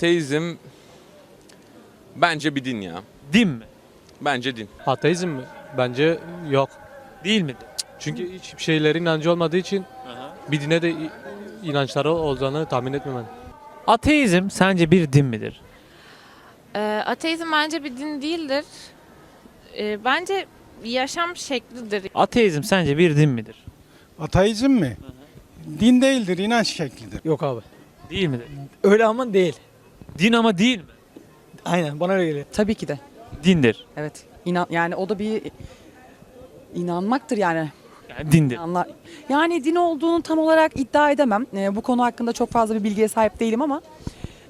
Ateizm bence bir din ya. Din mi? Bence din. Ateizm mi? Bence yok. Değil midir? Çünkü hiçbir şeylerin inancı olmadığı için bir dine de i- inançları olacağını tahmin etmem. Ateizm sence bir din midir? Ee, ateizm bence bir din değildir. Ee, bence yaşam şeklidir. Ateizm sence bir din midir? Ateizm mi? Din değildir, inanç şeklidir. Yok abi. Değil midir? Öyle ama değil. Din ama değil mi? Aynen bana öyle geliyor. Tabii ki de. Dindir. Evet. İnan yani o da bir inanmaktır yani. Yani dindir. Anla yani din olduğunu tam olarak iddia edemem. Ee, bu konu hakkında çok fazla bir bilgiye sahip değilim ama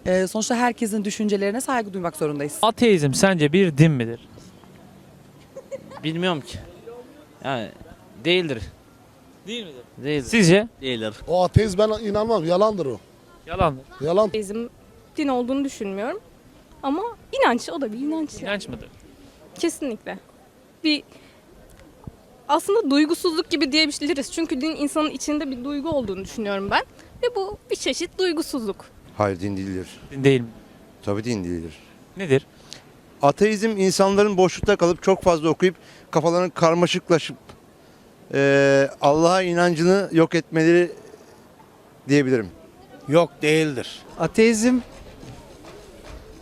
e, sonuçta herkesin düşüncelerine saygı duymak zorundayız. Ateizm sence bir din midir? Bilmiyorum ki. Yani değildir. Değil midir? Değildir. Sizce? Değildir. O ateist ben inanmam. Yalandır o. Yalandır. Yalan. Ateizm din olduğunu düşünmüyorum. Ama inanç o da bir inanç. yani. İnanç mıdır? Kesinlikle. Bir aslında duygusuzluk gibi diyebiliriz. Çünkü din insanın içinde bir duygu olduğunu düşünüyorum ben. Ve bu bir çeşit duygusuzluk. Hayır din değildir. Din değil? Tabii din değildir. Nedir? Ateizm insanların boşlukta kalıp çok fazla okuyup kafalarının karmaşıklaşıp eee, Allah'a inancını yok etmeleri diyebilirim. Yok değildir. Ateizm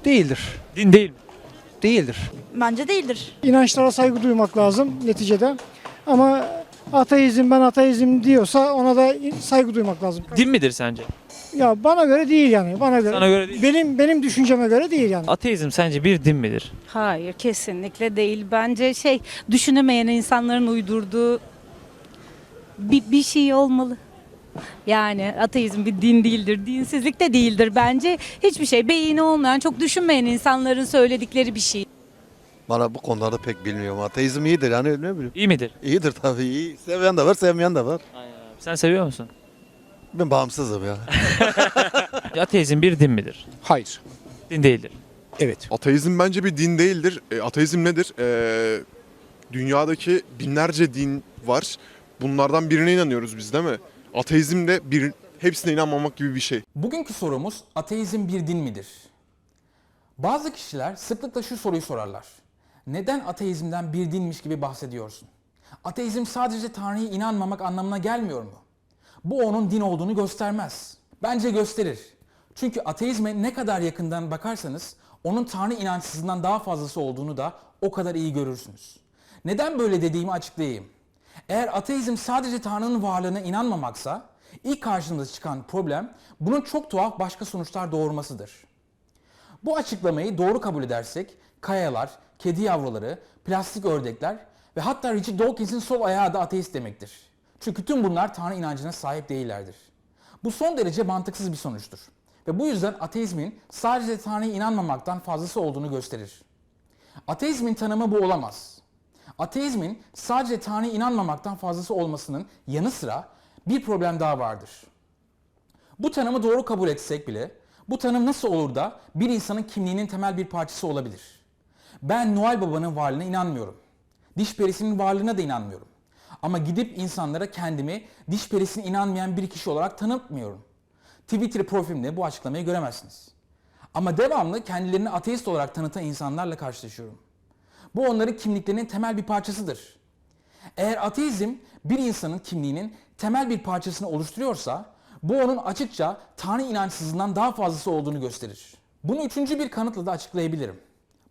değildir. Din değil mi? Değildir. Bence değildir. İnançlara saygı duymak lazım neticede. Ama ateizm ben ateizm diyorsa ona da saygı duymak lazım. Din midir sence? Ya bana göre değil yani. Bana göre. Sana göre değil. Benim benim düşünceme göre değil yani. Ateizm sence bir din midir? Hayır kesinlikle değil. Bence şey düşünemeyen insanların uydurduğu bir, bir şey olmalı. Yani ateizm bir din değildir, dinsizlik de değildir bence. Hiçbir şey beyni olmayan, çok düşünmeyen insanların söyledikleri bir şey. Bana bu konularda pek bilmiyorum. Ateizm iyidir yani ne bileyim. İyi midir? İyidir tabii iyi. Seven de var, sevmeyen de var. Sen seviyor musun? Ben bağımsızım ya. Ateizm bir din midir? Hayır. Din değildir. Evet. Ateizm bence bir din değildir. E, ateizm nedir? E, dünyadaki binlerce din var. Bunlardan birine inanıyoruz biz değil mi? Ateizm de bir hepsine inanmamak gibi bir şey. Bugünkü sorumuz ateizm bir din midir? Bazı kişiler sıklıkla şu soruyu sorarlar. Neden ateizmden bir dinmiş gibi bahsediyorsun? Ateizm sadece Tanrı'ya inanmamak anlamına gelmiyor mu? Bu onun din olduğunu göstermez. Bence gösterir. Çünkü ateizme ne kadar yakından bakarsanız onun Tanrı inançsızlığından daha fazlası olduğunu da o kadar iyi görürsünüz. Neden böyle dediğimi açıklayayım. Eğer ateizm sadece Tanrı'nın varlığına inanmamaksa ilk karşımıza çıkan problem bunun çok tuhaf başka sonuçlar doğurmasıdır. Bu açıklamayı doğru kabul edersek kayalar, kedi yavruları, plastik ördekler ve hatta Richard Dawkins'in sol ayağı da ateist demektir. Çünkü tüm bunlar Tanrı inancına sahip değillerdir. Bu son derece mantıksız bir sonuçtur. Ve bu yüzden ateizmin sadece Tanrı'ya inanmamaktan fazlası olduğunu gösterir. Ateizmin tanımı bu olamaz. Ateizmin sadece Tanrı'ya inanmamaktan fazlası olmasının yanı sıra bir problem daha vardır. Bu tanımı doğru kabul etsek bile bu tanım nasıl olur da bir insanın kimliğinin temel bir parçası olabilir? Ben Noel Baba'nın varlığına inanmıyorum. Diş perisinin varlığına da inanmıyorum. Ama gidip insanlara kendimi diş perisine inanmayan bir kişi olarak tanıtmıyorum. Twitter profilimde bu açıklamayı göremezsiniz. Ama devamlı kendilerini ateist olarak tanıtan insanlarla karşılaşıyorum. Bu onların kimliklerinin temel bir parçasıdır. Eğer ateizm bir insanın kimliğinin temel bir parçasını oluşturuyorsa bu onun açıkça Tanrı inançsızlığından daha fazlası olduğunu gösterir. Bunu üçüncü bir kanıtla da açıklayabilirim.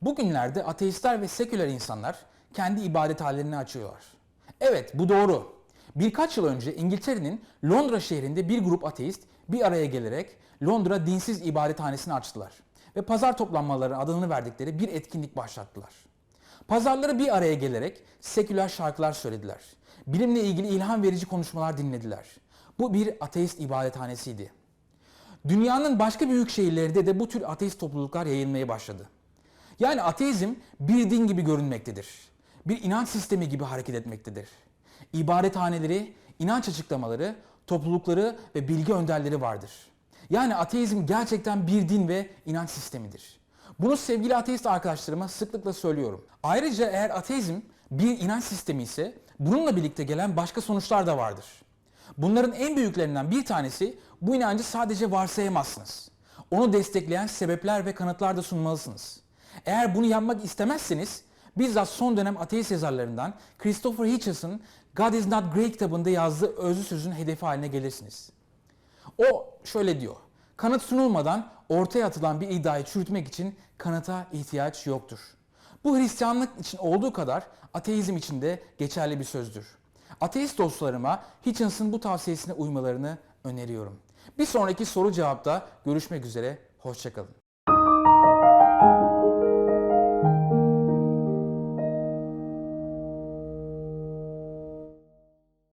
Bugünlerde ateistler ve seküler insanlar kendi ibadethanelerini açıyorlar. Evet bu doğru. Birkaç yıl önce İngiltere'nin Londra şehrinde bir grup ateist bir araya gelerek Londra dinsiz ibadethanesini açtılar. Ve pazar toplanmaları adını verdikleri bir etkinlik başlattılar. Pazarları bir araya gelerek seküler şarkılar söylediler. Bilimle ilgili ilham verici konuşmalar dinlediler. Bu bir ateist ibadethanesiydi. Dünyanın başka büyük şehirlerinde de bu tür ateist topluluklar yayılmaya başladı. Yani ateizm bir din gibi görünmektedir. Bir inanç sistemi gibi hareket etmektedir. İbadethaneleri, inanç açıklamaları, toplulukları ve bilgi önderleri vardır. Yani ateizm gerçekten bir din ve inanç sistemidir. Bunu sevgili ateist arkadaşlarıma sıklıkla söylüyorum. Ayrıca eğer ateizm bir inanç sistemi ise bununla birlikte gelen başka sonuçlar da vardır. Bunların en büyüklerinden bir tanesi bu inancı sadece varsayamazsınız. Onu destekleyen sebepler ve kanıtlar da sunmalısınız. Eğer bunu yapmak istemezseniz bizzat son dönem ateist yazarlarından Christopher Hitchens'ın God is not great kitabında yazdığı özlü sözün hedefi haline gelirsiniz. O şöyle diyor. Kanıt sunulmadan ortaya atılan bir iddiayı çürütmek için kanıta ihtiyaç yoktur. Bu Hristiyanlık için olduğu kadar ateizm için de geçerli bir sözdür. Ateist dostlarıma Hitchens'ın bu tavsiyesine uymalarını öneriyorum. Bir sonraki soru cevapta görüşmek üzere, hoşçakalın.